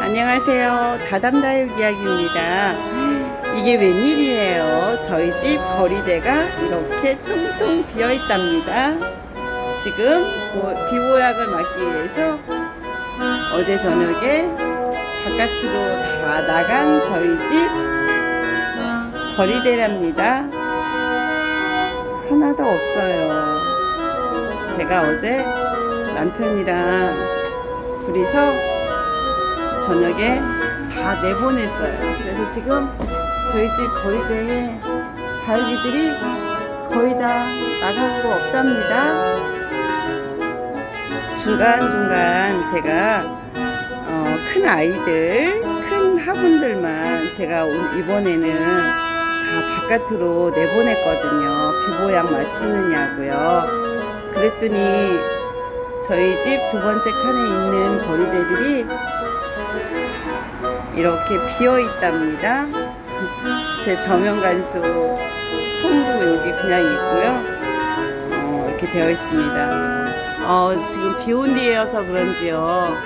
안녕하세요. 다담다육 이야기입니다. 이게 웬일이에요? 저희 집 거리대가 이렇게 통통 비어 있답니다. 지금 보- 비보약을 맞기 위해서 어제 저녁에 바깥으로 다 나간 저희 집 거리대랍니다. 하나도 없어요. 제가 어제 남편이랑 둘이서 저녁에 다 내보냈어요. 그래서 지금 저희 집 거리대에 다육이들이 거의 다 나가고 없답니다. 중간중간 제가 어, 큰 아이들, 큰 화분들만 제가 오- 이번에는 다 바깥으로 내보냈거든요. 비보약 맞추느냐고요. 그랬더니 저희 집 두 번째 칸에 있는 거리대들이 이렇게 비어 있답니다. 제 저면 간수 통도 여기 그냥 있고요. 어, 이렇게 되어 있습니다. 어, 지금 비 온 뒤여서 그런지요.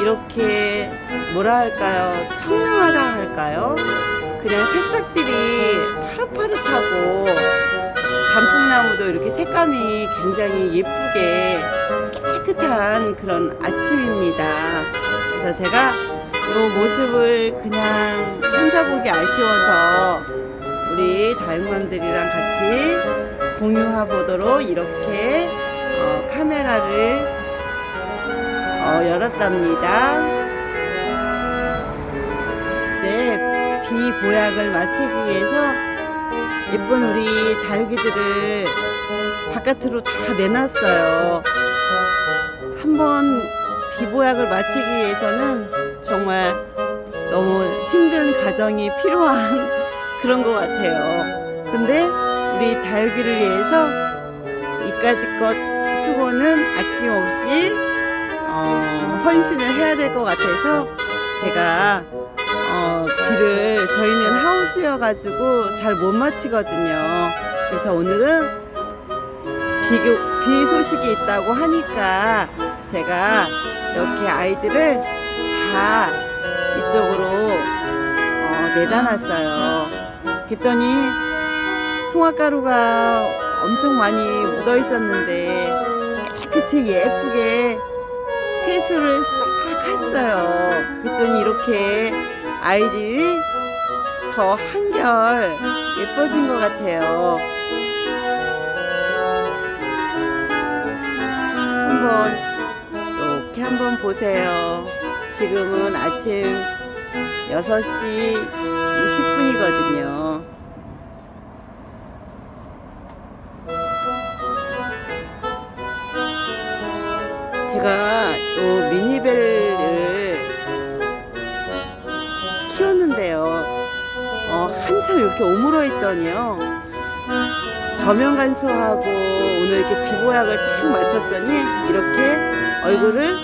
이렇게 뭐라 할까요? 청명하다 할까요? 그냥 새싹들이 파릇파릇하고 단풍나무도 이렇게 색감이 굉장히 예쁘게 깨끗한 그런 아침입니다. 그래서 제가 이 모습을 그냥 혼자 보기 아쉬워서 우리 다육맘들이랑 같이 공유해 보도록 이렇게 어, 카메라를 어, 열었답니다. 네, 비 보약을 마치기 위해서 예쁜 우리 다육이들을 바깥으로 다 내놨어요. 한번 비보약을 마치기 위해서는 정말 너무 힘든 가정이 필요한 그런 것 같아요. 근데 우리 다육이를 위해서 이까지 것 수고는 아낌없이 어, 헌신을 해야 될 것 같아서 제가 어, 비를 저희는 하우스여가지고 잘 못 마치거든요. 그래서 오늘은 비, 비 소식이 있다고 하니까 제가 이렇게 아이들을 다 이쪽으로 어, 내다 놨어요. 그랬더니 송화가루가 엄청 많이 묻어 있었는데 깨끗이 예쁘게 세수를 싹 했어요. 그랬더니 이렇게 아이들이 더 한결 예뻐진 것 같아요. 한번 이렇게 한번 보세요. 지금은 아침 6시 20분이거든요. 제가 요 미니벨 한참 이렇게 오물어 있더니요. 저면 간수하고 오늘 이렇게 비보약을 딱 맞췄더니 이렇게 얼굴을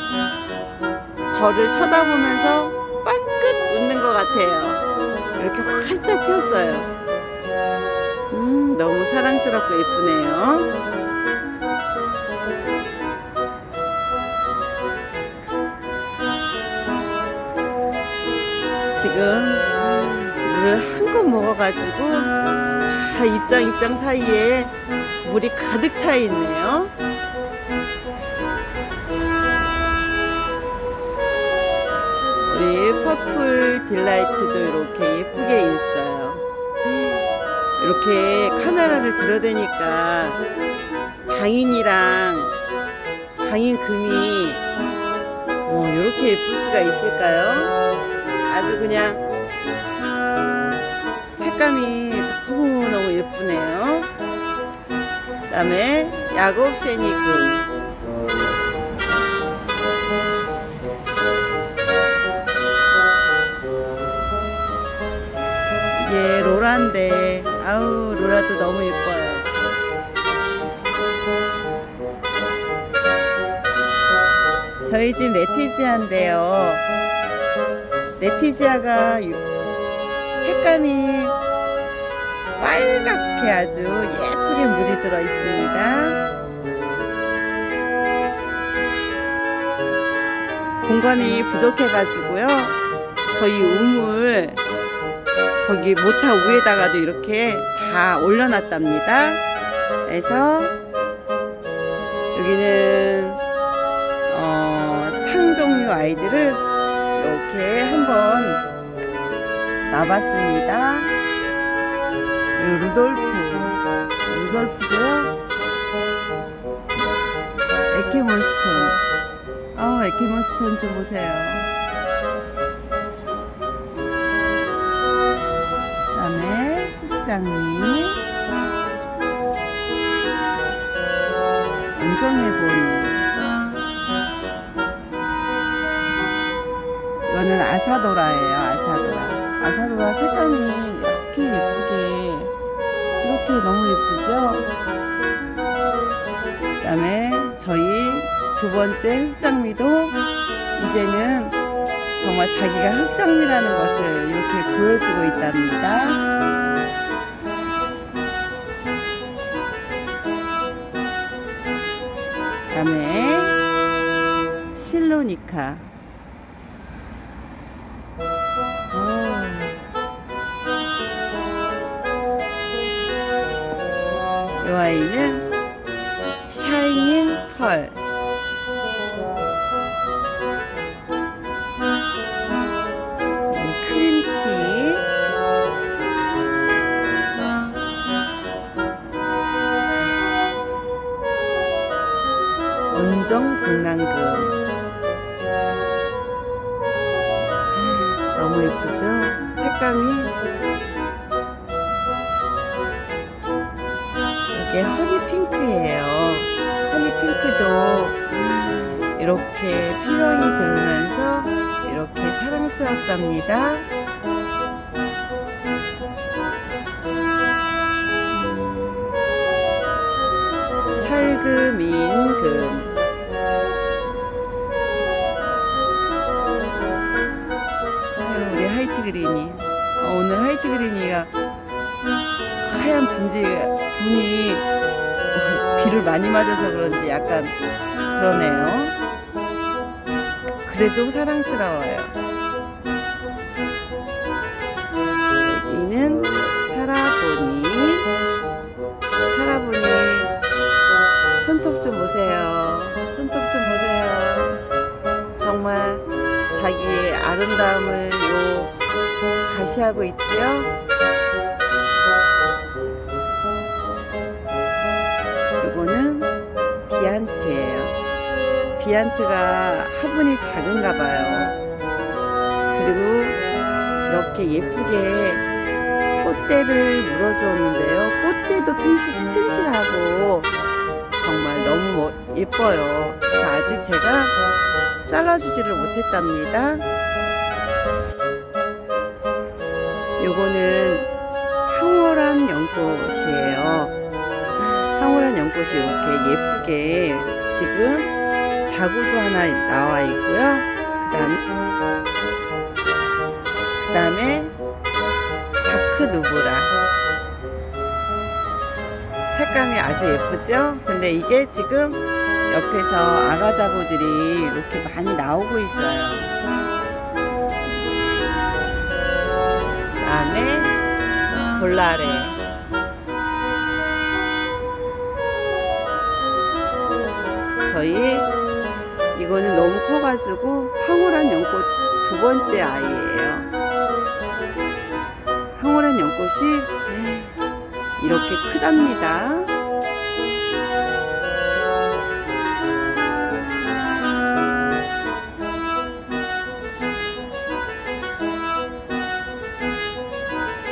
저를 쳐다보면서 빵긋 웃는 것 같아요. 이렇게 활짝 피었어요. 음, 너무 사랑스럽고 예쁘네요. 지금 한껏 먹어가지고 다 입장 입장 사이에 물이 가득 차 있네요. 우리 퍼플 딜라이트도 이렇게 예쁘게 있어요. 이렇게 카메라를 들여대니까 당인이랑 당인 금이 어, 이렇게 예쁠 수가 있을까요? 아주 그냥 색감이 너무 너무 예쁘네요. 그다음에 야곱새니 금. 이게 로라인데 아우 로라도 너무 예뻐요. 저희 집 레티지아인데요. 레티지아가 유- 색감이 빨갛게 아주 예쁘게 물이 들어 있습니다. 공간이 부족해가지고요. 저희 우물 거기 모타 위에다가도 이렇게 다 올려놨답니다. 그래서 여기는 어, 창 종류 아이들을 이렇게 한번 놔봤습니다. 이 루돌프, 루돌프고요. 에케몬스톤. 아, 에케몬스톤 좀 보세요. 그 다음에 흑장미, 원정해보니. 이거는 아사도라예요, 아사도라. 아사도라 색감이 이렇게 예쁘게, 이렇게 너무 예쁘죠? 그 다음에 저희 두 번째 흑장미도 이제는 정말 자기가 흑장미라는 것을 이렇게 보여주고 있답니다. 그 다음에 실로니카. 이 아이는 샤이닝 펄. 허니 핑크예요. 허니 핑크도 이렇게 필러이 들면서 이렇게 사랑스럽답니다. 살금인금 우리 하이트 그린이 어, 오늘 하이트 그린이가 하얀 분지 분이 어, 비를 많이 맞아서 그런지 약간 그러네요. 그래도 사랑스러워요. 여기는 살아보니 살아보니 손톱 좀 보세요. 손톱 좀 보세요. 정말 자기의 아름다움을 요 가시하고 있지요. 비안트가 화분이 작은가 봐요. 그리고 이렇게 예쁘게 꽃대를 물어주었는데요. 꽃대도 튼실, 튼실하고 정말 너무 멋- 예뻐요. 그래서 아직 제가 잘라주지를 못했답니다. 요거는 황홀한 연꽃이에요. 황홀한 연꽃이 이렇게 예쁘게 지금 자구도 하나 나와 있고요. 그 다음에 그 다음에 다크 누브라 색감이 아주 예쁘죠? 근데 이게 지금 옆에서 아가자구들이 이렇게 많이 나오고 있어요. 그 다음에 볼라레 저희 이거는 너무 커가지고 황홀한 연꽃 두 번째 아이예요. 황홀한 연꽃이 네, 이렇게 크답니다.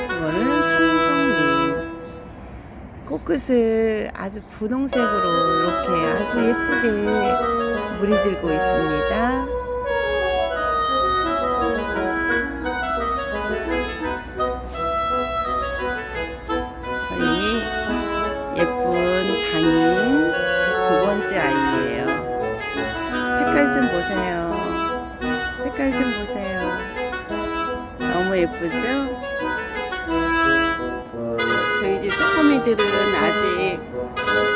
이거는 청성리 꽃끝을 아주 분홍색으로 이렇게 아주 예쁘게 물이 들고 있습니다. 저희 예쁜 당인 두 번째 아이예요. 색깔 좀 보세요. 색깔 좀 보세요. 너무 예쁘죠? 저희 아이들 쪼꼬미들은 아직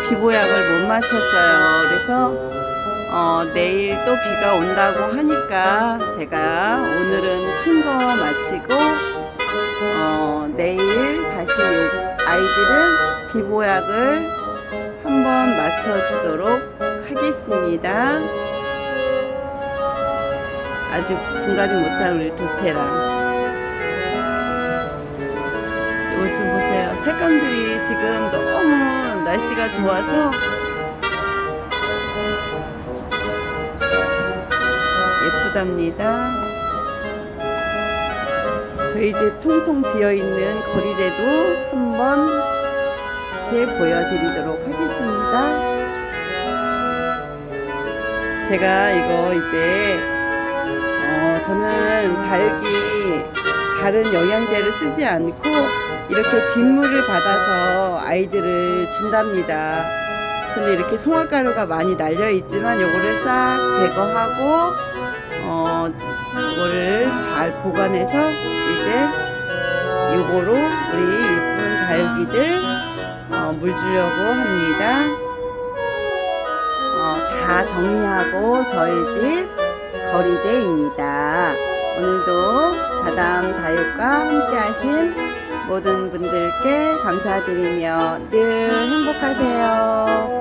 비보약을 못 맞췄어요. 그래서 어, 내일 또 비가 온다고 하니까 제가 오늘은 큰 거 마치고 어, 내일 다시 요 아이들은 비보약을 한번 맞춰주도록 하겠습니다. 아직 분갈이 못한 우리 도태랑 이거 좀 보세요. 색감들이 지금 너무 날씨가 좋아서 예쁘답니다. 저희 집 통통 비어 있는 거리대도 한번 이렇게 보여드리도록 하겠습니다. 제가 이거 이제 어, 저는 다육이 다른 영양제를 쓰지 않고 이렇게 빗물을 받아서 아이들을 준답니다. 근데 이렇게 송화가루가 많이 날려 있지만 요거를 싹 제거하고 어 이거를 잘 보관해서 이제 요거로 우리 예쁜 다육이들 어, 물 주려고 합니다. 어, 다 정리하고 저희 집 거리대입니다. 오늘도 다담 다육과 함께 하신 모든 분들께 감사드리며 늘 행복하세요.